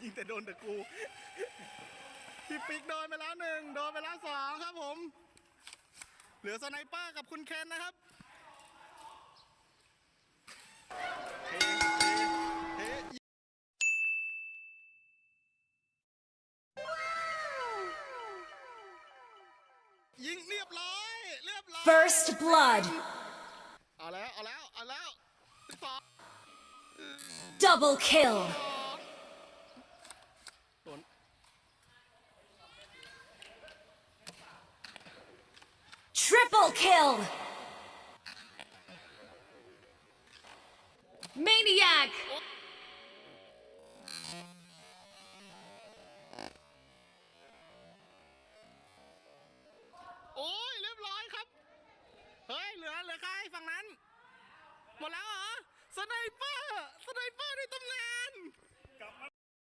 ยิงแต่โดนแต่กูพี่ปิ๊กโดนไปแล้วหนึ่งโดนไปแล้วสองครับผม เหลือสไนเปอร์กับคุณเคนนะครับเฮ้เฮ้เฮ้ยิงเรียบร้อย เรียบร้อย First blood. เอาแล้ว เอาแล้ว เอาแล้วสิบสอง Double kill. โดน Triple kill. Maniac. โอ้ยเรียบร้อยครับ เฮ้ย เหลือเหลือใครฝั่งนั้น หมดแล้วเหรอ สไนเปอร์ สไนเปอร์ในตำนาน